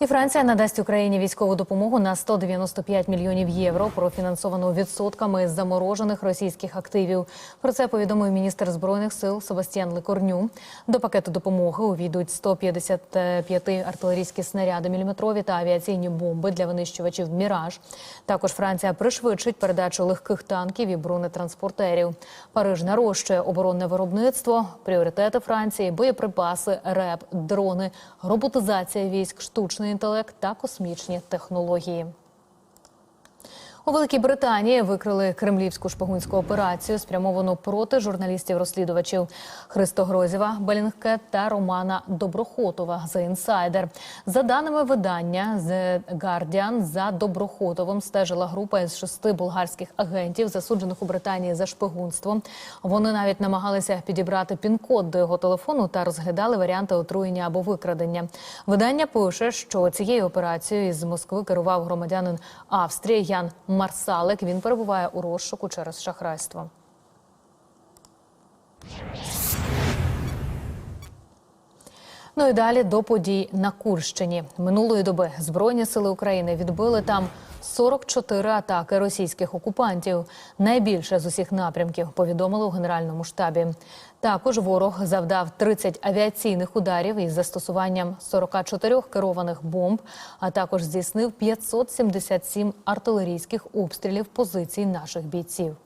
І Франція надасть Україні військову допомогу на 195 мільйонів євро, профінансовану відсотками заморожених російських активів. Про це повідомив міністр збройних сил Себастьян Лекорню. До пакету допомоги увійдуть 155 артилерійські снаряди міліметрові та авіаційні бомби для винищувачів Міраж. Також Франція пришвидшить передачу легких танків і бронетранспортерів. Париж нарощує оборонне виробництво, пріоритети Франції, боєприпаси, РЕП, дрони, роботизація військ, штучний інтелект та космічні технології. У Великій Британії викрили кремлівську шпигунську операцію, спрямовану проти журналістів-розслідувачів Христо Грозєва, Белінгкет та Романа Доброхотова. За інсайдер за даними видання The Guardian, за Доброхотовим стежила група із шести болгарських агентів, засуджених у Британії за шпигунство. Вони навіть намагалися підібрати пін-код до його телефону та розглядали варіанти отруєння або викрадення. Видання пише, що цією операцією із Москви керував громадянин Австрії Ян Марсалик. Він перебуває у розшуку через шахрайство. Ну і далі до подій на Курщині. Минулої доби Збройні сили України відбили там 44 атаки російських окупантів. Найбільше з усіх напрямків повідомили у генеральному штабі. Також ворог завдав 30 авіаційних ударів із застосуванням 44 керованих бомб, а також здійснив 577 артилерійських обстрілів позицій наших бійців.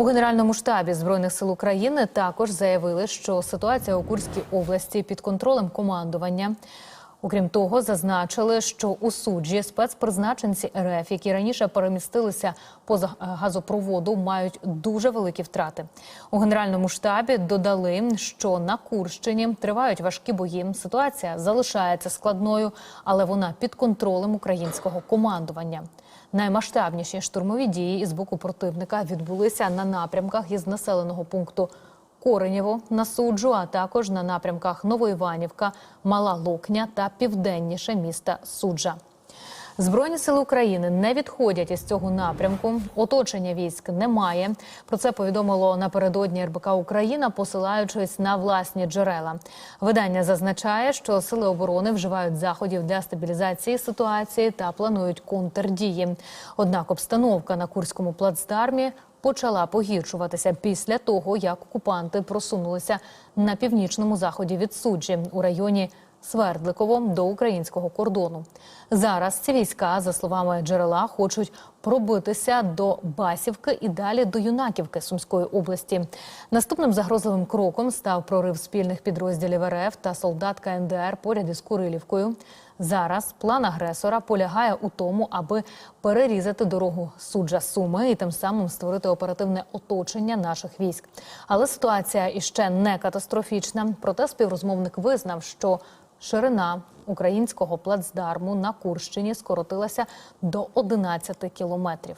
У Генеральному штабі збройних сил України також заявили, що ситуація у Курській області під контролем командування. Окрім того, зазначили, що у суджі спецпризначенці РФ, які раніше перемістилися поза газопроводу, мають дуже великі втрати. У генеральному штабі додали, що на Курщині тривають важкі бої. Ситуація залишається складною, але вона під контролем українського командування. Наймасштабніші штурмові дії із боку противника відбулися на напрямках із населеного пункту Коренєво на суджу, а також на напрямках Новоіванівка, Мала Локня та південніше міста Суджа. Збройні сили України не відходять із цього напрямку. Оточення військ немає. Про це повідомило напередодні РБК Україна, посилаючись на власні джерела. Видання зазначає, що сили оборони вживають заходів для стабілізації ситуації та планують контрдії. Однак обстановка на Курському плацдармі почала погіршуватися після того, як окупанти просунулися на північному заході від суджі у районі. Свердликово до українського кордону зараз ці війська, за словами джерела, хочуть пробитися до Басівки і далі до Юнаківки Сумської області. Наступним загрозливим кроком став прорив спільних підрозділів РФ та солдат КНДР поряд із Курилівкою. Зараз план агресора полягає у тому, аби перерізати дорогу суджа Суми і тим самим створити оперативне оточення наших військ. Але ситуація іще не катастрофічна. Проте співрозмовник визнав, що ширина українського плацдарму на Курщині скоротилася до 11 кілометрів.